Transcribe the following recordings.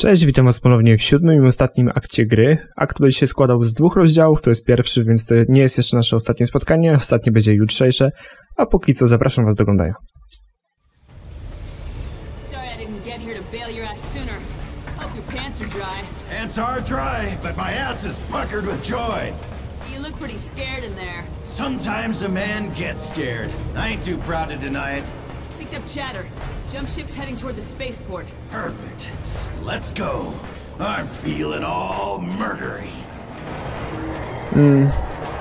Cześć, witam was ponownie w siódmym i ostatnim akcie gry. Akt będzie się składał z dwóch rozdziałów, to jest pierwszy, więc to nie jest jeszcze nasze ostatnie spotkanie, ostatnie będzie jutrzejsze, a póki co zapraszam was do oglądania. Sorry I didn't get here to bail your ass sooner. Hope your pants are dry. Pants are dry, but my ass is puckered with joy. You look pretty scared in there. Sometimes a man gets scared. I ain't too proud to deny it. Picked up chatter. Jump ship's heading toward the spaceport. Perfect. Let's go. I'm feeling all murdery.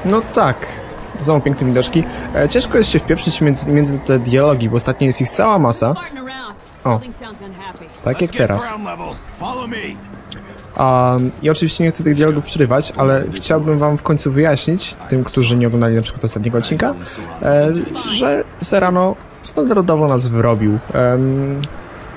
No tak, są piękne widoczki. E, ciężko jest się wpieprzyć między, między te dialogi, bo ostatnio jest ich cała masa, unhappy. tak jak teraz. Um, I oczywiście nie chcę tych dialogów przerywać, ale chciałbym wam w końcu wyjaśnić, tym, którzy nie oglądali na przykład ostatniego odcinka, e, że Serrano standardowo nas wrobił. Em,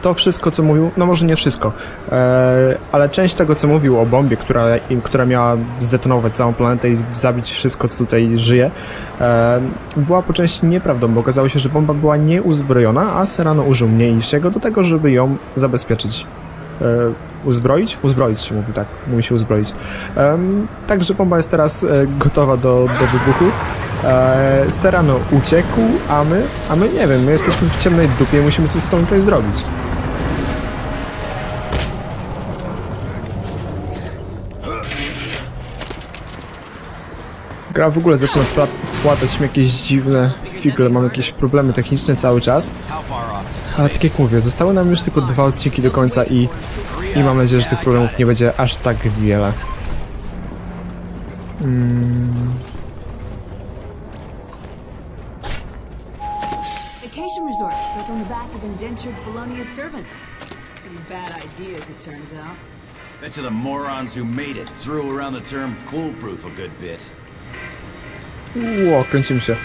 to wszystko, co mówił, no może nie wszystko, e, ale część tego, co mówił o bombie, która, która miała zdetonować całą planetę i zabić wszystko, co tutaj żyje, e, była po części nieprawdą, bo okazało się, że bomba była nieuzbrojona, a Serrano użył mniejszego do tego, żeby ją zabezpieczyć e, uzbroić? Uzbroić się mówi, tak. Mówi się uzbroić. Także bomba jest teraz e, gotowa do, do wybuchu. E, Serrano uciekł, a my? A my nie wiem, my jesteśmy w ciemnej dupie musimy coś z sobą tutaj zrobić. Gra w ogóle zaczyna pła- płatać mi jakieś dziwne figle, mam jakieś problemy techniczne cały czas. Ale tak jak mówię, zostały nam już tylko dwa odcinki do końca i, i mam nadzieję, że tych problemów nie będzie aż tak wiele. Vacation resort built on the back of indentured Felonious servants. Pretty bad idea, as it turns out. Bet you the morons who made it threw around the term foolproof a good bit. Ło, kręcimy się.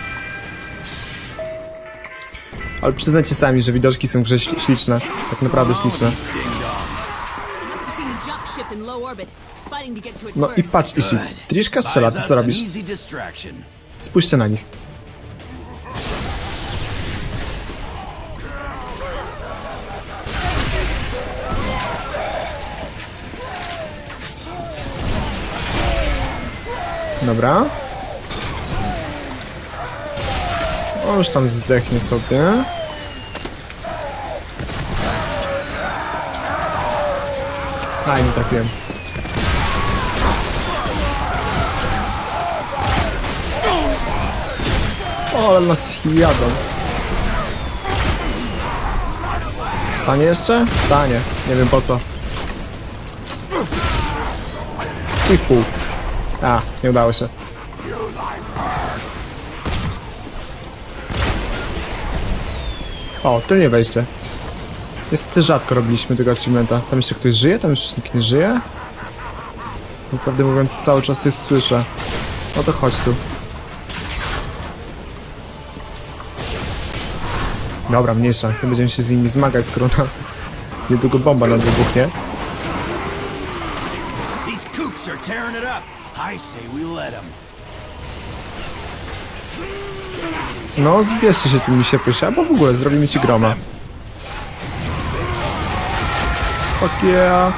Ale przyznajcie sami, że widoczki są grze śli- śliczne. Tak naprawdę śliczne. No i patrz, jeśli Trishka strzela, to co robisz? Spójrzcie na nich. Dobra. O, już tam zdechnie sobie. Aj, nie trafiłem. O, ale nas jadą. Wstanie jeszcze? Wstanie. Nie wiem po co. I w pół. A, nie udało się. O, to nie wejście. Niestety rzadko robiliśmy tego achievementa. Tam jeszcze ktoś żyje? Tam już nikt nie żyje? Naprawdę mówiąc, cały czas jest słyszę. No to chodź tu. Dobra, mniejsza. Nie będziemy się z nimi zmagać, skoro na... niedługo bomba nam wybuchnie. These kooks are tearing it up. I say we let them. No, zbierzcie się tu mi się pysia, bo w ogóle zrobimy ci groma. Fuck yeah.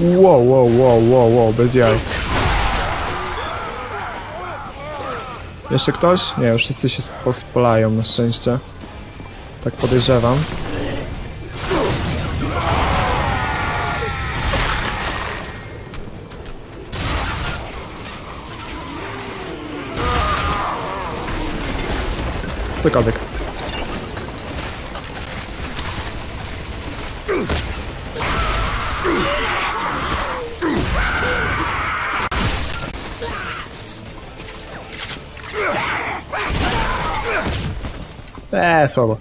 Wow, wow, wow, wow, wow, bez jaj. Jeszcze ktoś? Nie, już wszyscy się pospolają na szczęście. Tak podejrzewam. Cokolwiek. Eee, słabo.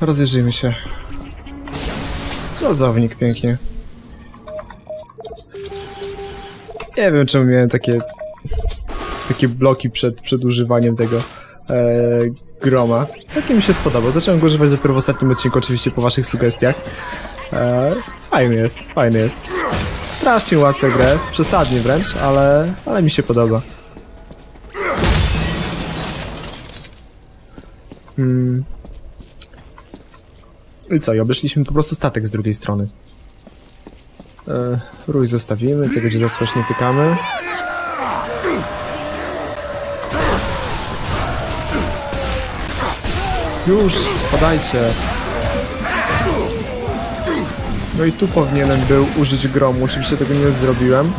Rozejrzyjmy się. Rozownik pięknie. Nie wiem, czemu miałem takie takie bloki przed, przed używaniem tego e, groma. Całkiem mi się spodobał. Zacząłem go używać dopiero w ostatnim odcinku, oczywiście po waszych sugestiach. E, fajny jest, fajny jest. Strasznie łatwe grę, przesadnie wręcz, ale, ale mi się podoba. Hmm. I co, i obeszliśmy po prostu statek z drugiej strony. E, rój zostawimy, tego już nie tykamy. Już, spadajcie. No i tu powinienem był użyć gromu, oczywiście tego nie zrobiłem.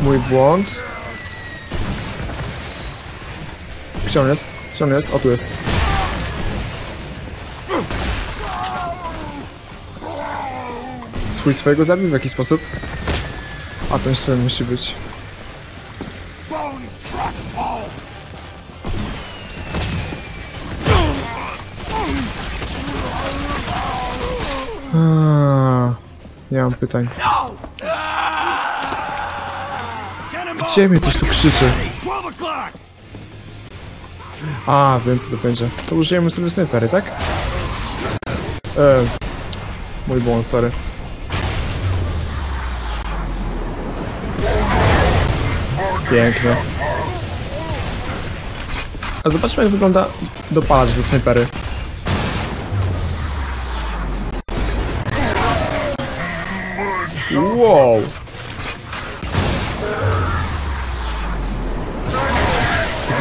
Mój błąd. Gdzie on jest? Gdzie on jest? O, tu jest. Swój swojego zabił w jaki sposób? A ten jeszcze musi być. Nie mam pytań. Gdzie mnie coś tu krzyczy? 12 o'clock! A, wiem co to będzie. To użyjemy sobie snajpery, tak? E, mój błąd, sorry. Pięknie. A zobaczmy jak wygląda dopalacz do snajpery.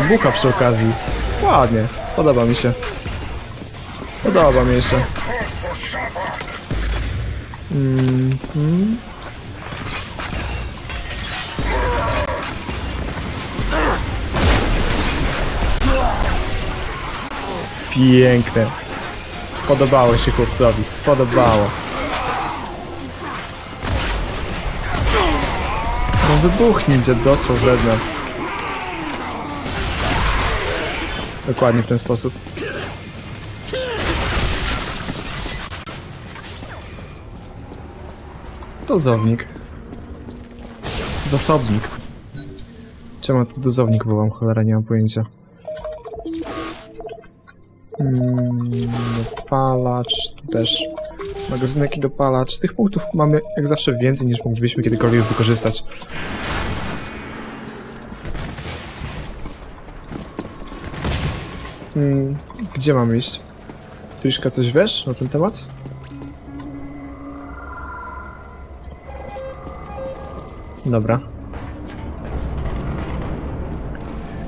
Wybucha przy okazji. Ładnie. Podoba mi się. Podoba mi się. Mhm. Piękne. Podobało się chłopcowi. Podobało. No wybuchnij, dziadostwo wredne. Dokładnie w ten sposób. Dozownik. Zasobnik. Czemu to dozownik wołam? Cholera, nie mam pojęcia. Mm, dopalacz, tu też. Magazynek i dopalacz. Tych punktów mamy jak zawsze więcej niż moglibyśmy kiedykolwiek wykorzystać. Mm, gdzie mam iść? Tyszka, coś wiesz na ten temat? Dobra.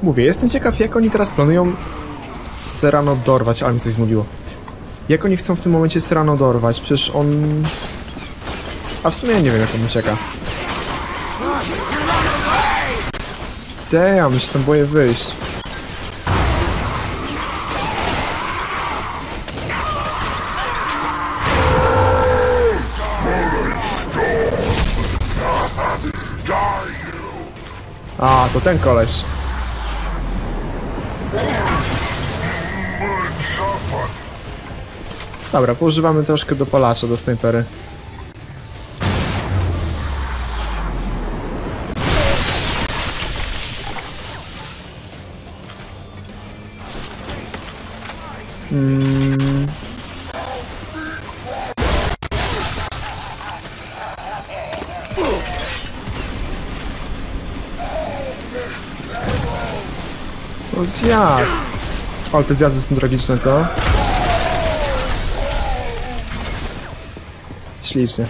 Mówię, jestem ciekaw, jak oni teraz planują Serrano dorwać, ale mi coś zmówiło. Jak oni chcą w tym momencie Serrano dorwać? Przecież on... A w sumie ja nie wiem, jak on ucieka. Damn, się tam boję wyjść. Ten koleś. Dobra, poużywamy troszkę dopalacza do snajpery. Zjazd. O, te zjazdy są tragiczne, co? Ślicznie.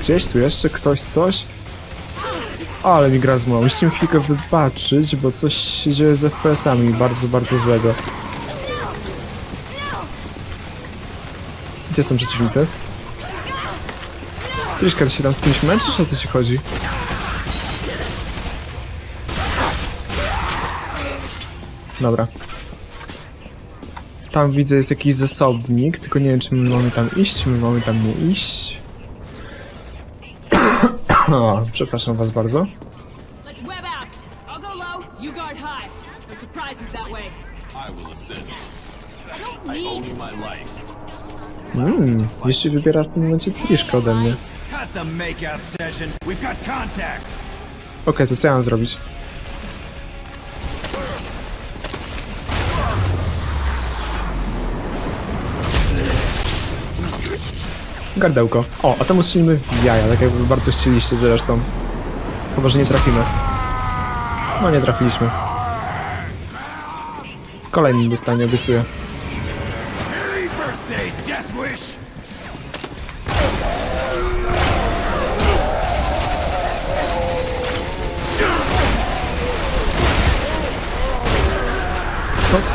Gdzieś tu jeszcze ktoś coś? Ale mi gra zmała. Musicie chwilkę wybaczyć, bo coś się dzieje z FPS-ami bardzo, bardzo złego. Gdzie są przeciwnicy? Tryszka, ty się tam z kimś męczysz? O co ci chodzi? Dobra. Tam widzę jest jakiś zasobnik, tylko nie wiem czy my mamy tam iść, czy my mamy tam nie iść. o, przepraszam was bardzo. No. I will assist. I don't I owe you my life. Mmm, jeszcze wybiera w tym momencie Tryszkę ode mnie. Okej, to co ja mam zrobić? Gardełko. O, a temu strzelimy w jaja, tak jakby bardzo chcieliście zresztą. Chyba, że nie trafimy. No, nie trafiliśmy. Kolejny dostanie, obiecuję.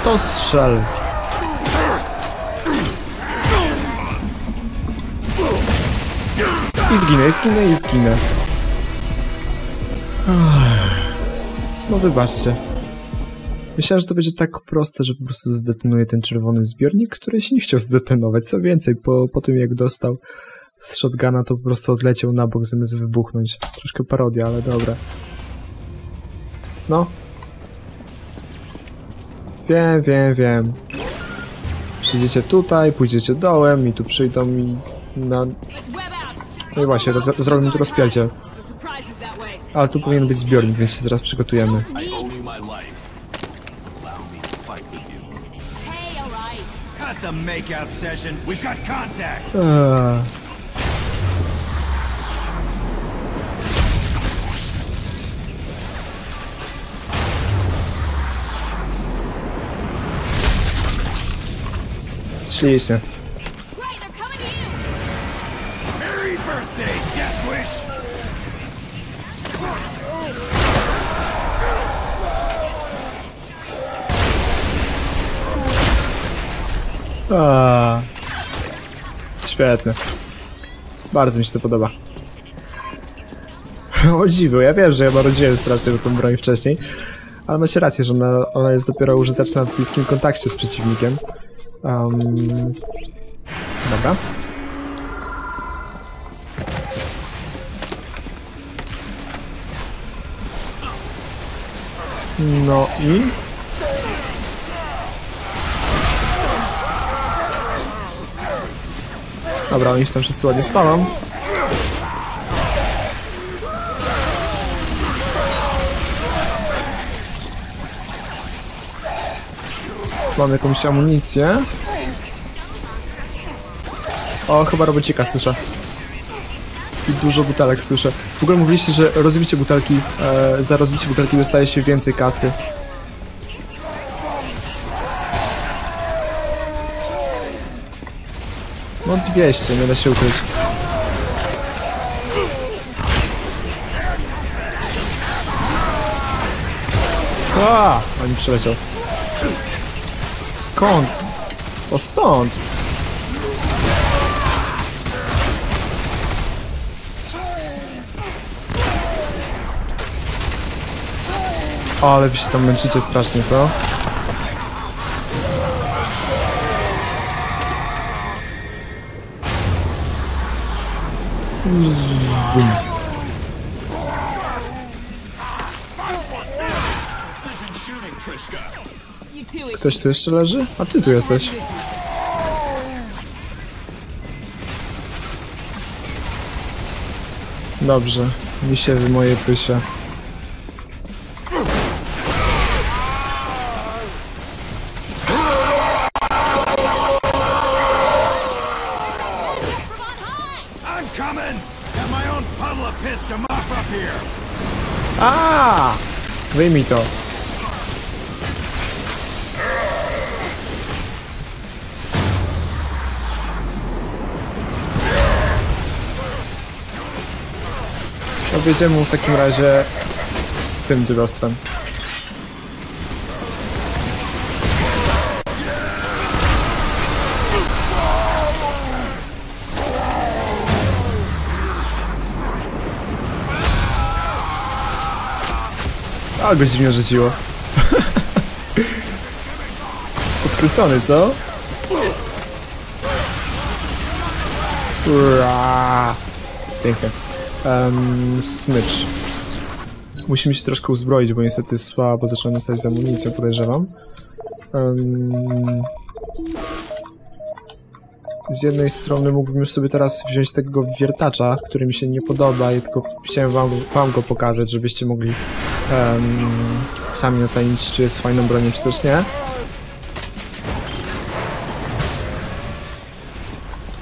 To, strzel. I zginę, i zginę, i zginę. No wybaczcie. Myślałem, że to będzie tak proste, że po prostu zdetonuję ten czerwony zbiornik, który się nie chciał zdetonować. Co więcej, po, po tym jak dostał z shotguna, to po prostu odleciał na bok zamiast wybuchnąć. Troszkę parodia, ale dobra. No. Wiem, wiem, wiem. Przyjdziecie tutaj, pójdziecie dołem i tu przyjdą i na... No i właśnie, roz, zrobimy tu rozpięcie. Ale tu powinien być zbiornik, więc się zaraz przygotujemy. I Wish! A. Świetne. Bardzo mi się to podoba. O dziwo, ja wiem, że ja marudziłem strasznie o tą broń wcześniej, ale macie rację, że ona, ona jest dopiero użyteczna w bliskim kontakcie z przeciwnikiem. Um, dobra. No i... Dobra, oni się tam wszyscy ładnie spalą. Mam jakąś amunicję. O, chyba robocika słyszę. I dużo butelek słyszę. W ogóle mówiliście, że rozbicie butelki, e, za rozbicie butelki dostaje się więcej kasy. No 200, nie da się ukryć. A, oni przeleciał. Skąd? O stąd. Ale wy się tam męczycie strasznie, co? Precision shooting. Ktoś tu jeszcze leży? A ty tu jesteś. Dobrze, misiewy moje pysie. I'm coming! Got my Objedziemy mu w takim razie tym dziadostwem. A, go dziwnie rzuciło. Podkręcony, co? Ura. Pięknie. Um, smycz. Musimy się troszkę uzbroić, bo niestety słabo zaczynam dostać z amunicją, podejrzewam. Um, z jednej strony mógłbym już sobie teraz wziąć tego wiertacza, który mi się nie podoba i tylko chciałem wam, wam go pokazać, żebyście mogli em, sami ocenić, czy jest fajną bronią, czy też nie.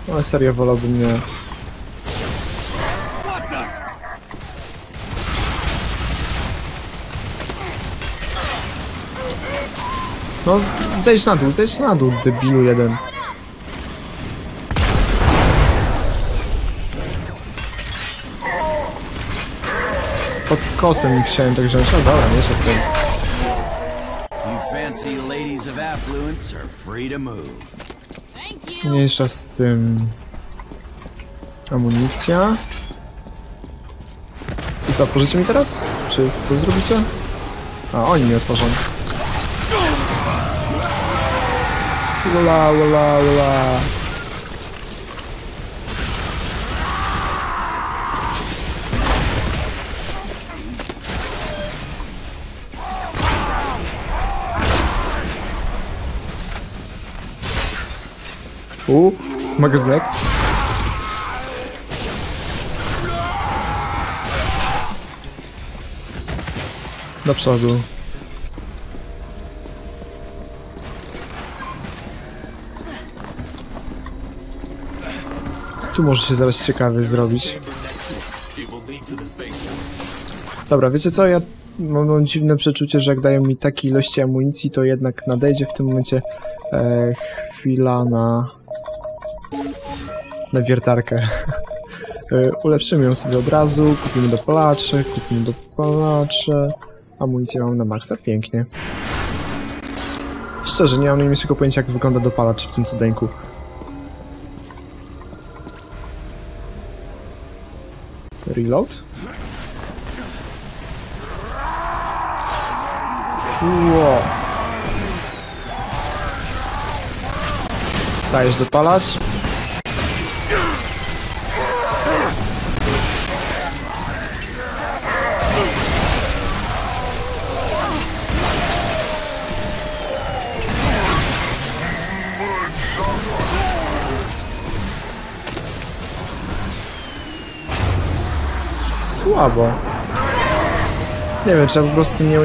No serio, wolałbym nie. No, zejdź na dół, zejdź na dół, debilu jeden. Pod skosem chciałem tak wziąć. No dobra, nie się z tym. Mniejsza z tym. Amunicja. I co, otworzycie mi teraz? Czy co zrobicie? A, oni mi otworzą. Voila, voila, voila. O, magazynek. Do przodu. Tu może się zaraz ciekawy zrobić. Dobra, wiecie co? Ja mam, dziwne przeczucie, że jak dają mi takiej ilości amunicji, to jednak nadejdzie w tym momencie e, chwila na na wiertarkę. E, Ulepszymy ją sobie od razu, kupimy dopalacze, kupimy dopalacze. Amunicję mam na maksa, pięknie. Szczerze, nie mam najmniejszego pojęcia jak wygląda dopalacz w tym cudeńku. Reload? Wow. Dajesz dopalacz. Słabo. Nie wiem, czy ja po prostu nie,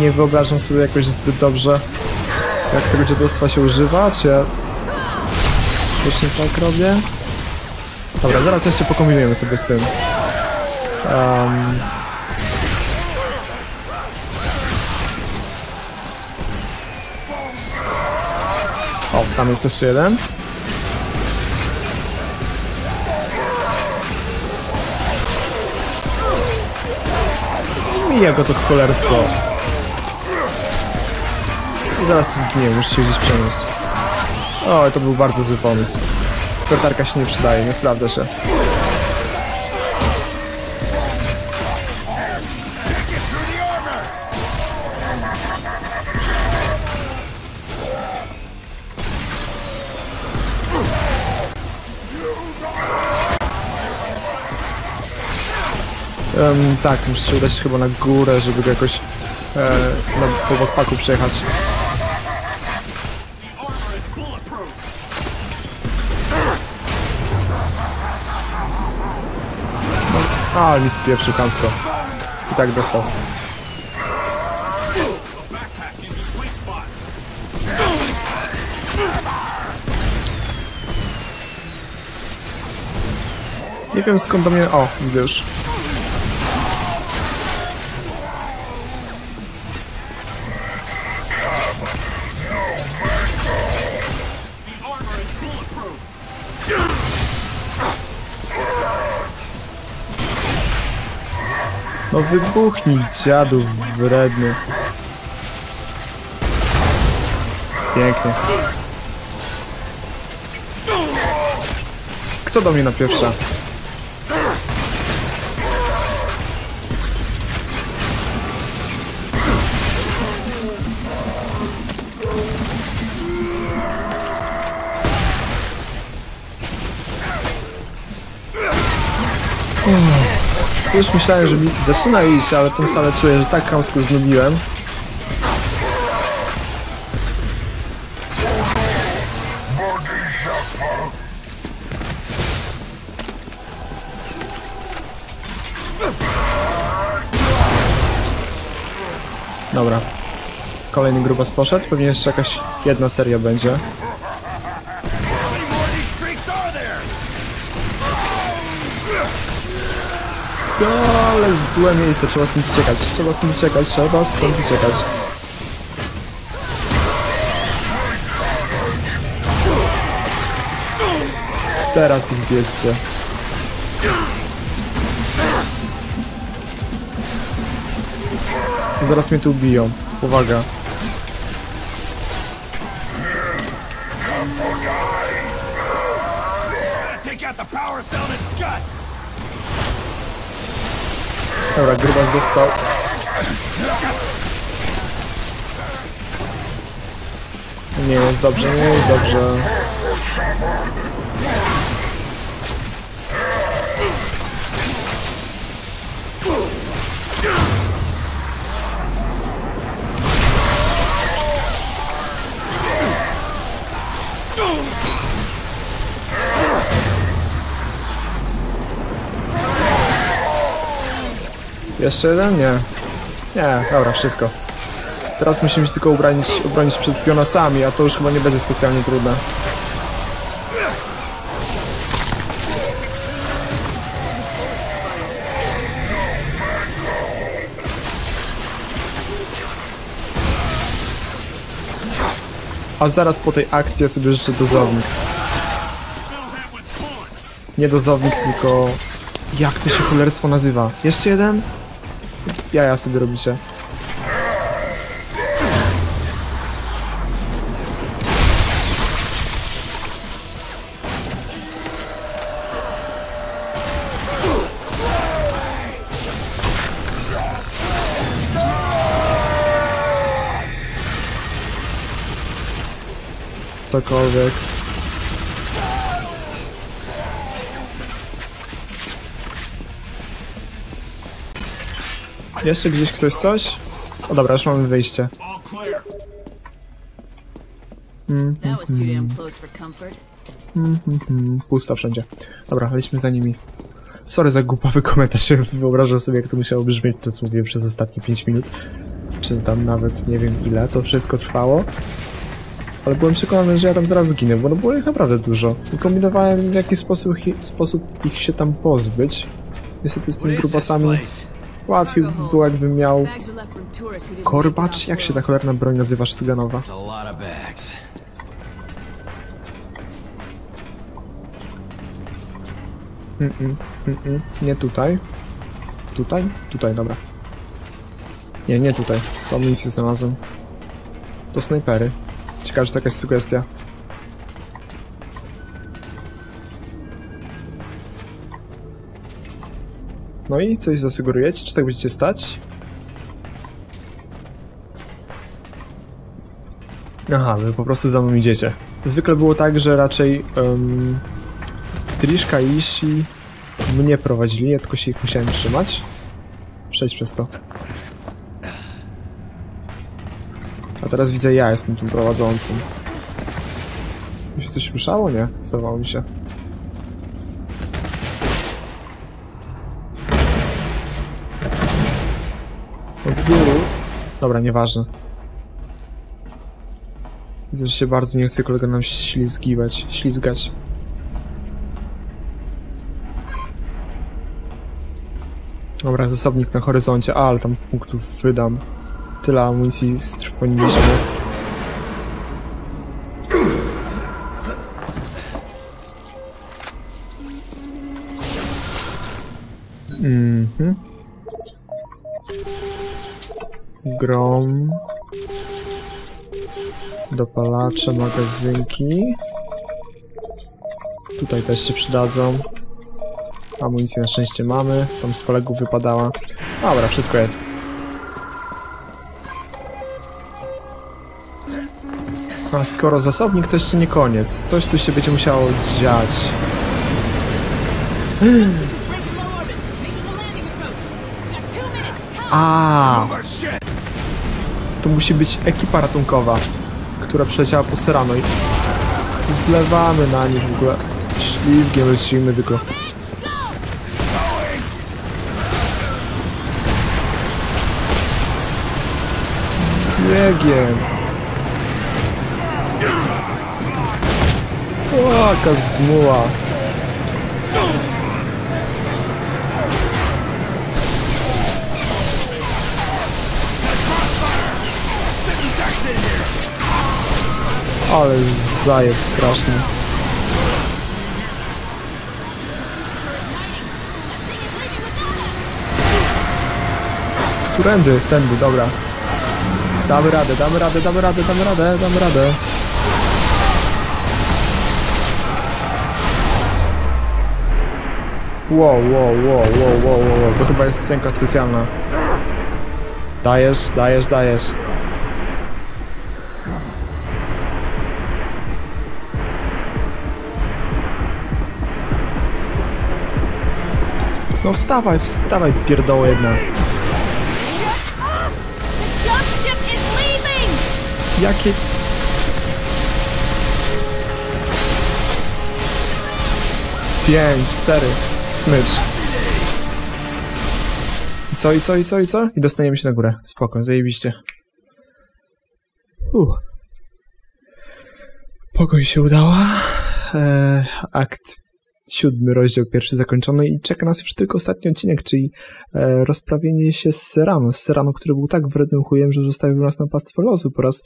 nie wyobrażam sobie jakoś zbyt dobrze, jak tego dziadostwa się używa, czy ja coś nie tak robię. Dobra, zaraz jeszcze pokombinujemy sobie z tym. Um, o, tam jest jeszcze jeden. Mija go to cholerstwo. I zaraz tu zginie, muszę się gdzieś przenieść. O, to był bardzo zły pomysł. Kotarka się nie przydaje, nie sprawdza się. Em, tak, muszę się udać chyba na górę, żeby go jakoś e, na, po backpacku przejechać. No, a, mi spieprzył kamsko. I tak dostał. Nie wiem skąd do mnie... O, widzę już. No wybuchnij, dziadu wredny. Pięknie. Kto do mnie napieprza? Już myślałem, że mi zaczyna iść, ale tą salę czuję, że tak chamsko znubiłem. Dobra. Kolejny grubas poszedł, pewnie jeszcze jakaś jedna seria będzie. Ale złe miejsce, trzeba stąd uciekać, trzeba stąd uciekać, trzeba stąd uciekać. Teraz ich zjedzcie. Zaraz mnie tu ubiją. Uwaga. Dobra, grubas dostał. Nie jest dobrze, nie jest dobrze. Jeszcze jeden? Nie. Nie, dobra, wszystko. Teraz musimy się tylko obronić, obronić przed pionasami, a to już chyba nie będzie specjalnie trudne. A zaraz po tej akcji ja sobie życzę dozownik. Nie dozownik, tylko... Jak to się cholerstwo nazywa? Jeszcze jeden? Jaja sobie robicie. Cokolwiek. Jeszcze gdzieś ktoś coś? O dobra, już mamy wyjście. Mm, Pusta wszędzie. Dobra, lećmy za nimi. Sorry za głupawy komentarz, wyobrażam sobie jak to musiało brzmieć to co mówiłem przez ostatnie 5 minut. Czy tam nawet nie wiem ile to wszystko trwało. Ale byłem przekonany, że ja tam zaraz zginę, bo no było ich naprawdę dużo. I kombinowałem w jaki sposób, ich- sposób ich się tam pozbyć. Niestety z tymi grubasami? Łatwiej by było jakbym miał korbacz, jak się ta cholerna broń nazywa shotgunowa? It's a lot of bags. Mm-mm, mm-mm, nie tutaj. Tutaj? Tutaj, dobra. Nie, nie tutaj. To amunicję znalazłem. To snajpery. Ciekawe, czy taka jest sugestia. No i coś zasugerujecie? Czy tak będziecie stać? Aha, wy po prostu za mną idziecie. Zwykle było tak, że raczej um, Trishka i Ishi mnie prowadzili, ja tylko się ich musiałem trzymać. Przejdź przez to. A teraz widzę, ja jestem tym prowadzącym. Tu się coś ruszało? Nie, zdawało mi się. Dobra, nieważne. Widzę, że się bardzo nie chce kolega nam ślizgiwać, ślizgać. Dobra, zasobnik na horyzoncie, ale tam punktów wydam. Tyle amunicji strwoniliśmy. Mhm. Grom. Dopalacze, magazynki. Tutaj też się przydadzą. Amunicję na szczęście mamy. Tam z kolegów wypadała. Dobra, wszystko jest. A skoro zasobnik, to jeszcze nie koniec. Coś tu się będzie musiało dziać. A to musi być ekipa ratunkowa, która przyleciała po Serano i zlewamy na nich w ogóle. Ślizgiem lecimy tylko. Biegiem. O, zmuła. Ale zajeb straszny. Którędy? Tędy, dobra. Damy radę, damy radę, damy radę, damy radę, damy radę. Wow, wow, wow, wow, wow, wow. To chyba jest scenka specjalna. Dajesz, dajesz, dajesz. No wstawaj, wstawaj, pierdoło jedna. Jakie... Pięć, cztery, smycz. I co, i co, i co, i co? I dostaniemy się na górę. Spoko, zajebiście. Uff. Pogoń się udała. Eee, akt siódmy, rozdział pierwszy zakończony i czeka nas już tylko ostatni odcinek, czyli e, rozprawienie się z Serano. Z Serano, który był tak wrednym chujem, że zostawił nas na pastwę losu po raz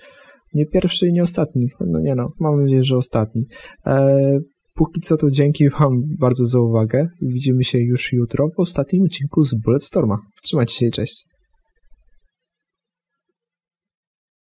nie pierwszy i nie ostatni. No nie no, mam nadzieję, że ostatni. E, póki co to dzięki wam bardzo za uwagę. Widzimy się już jutro w ostatnim odcinku z Bulletstorma. Trzymajcie się i cześć.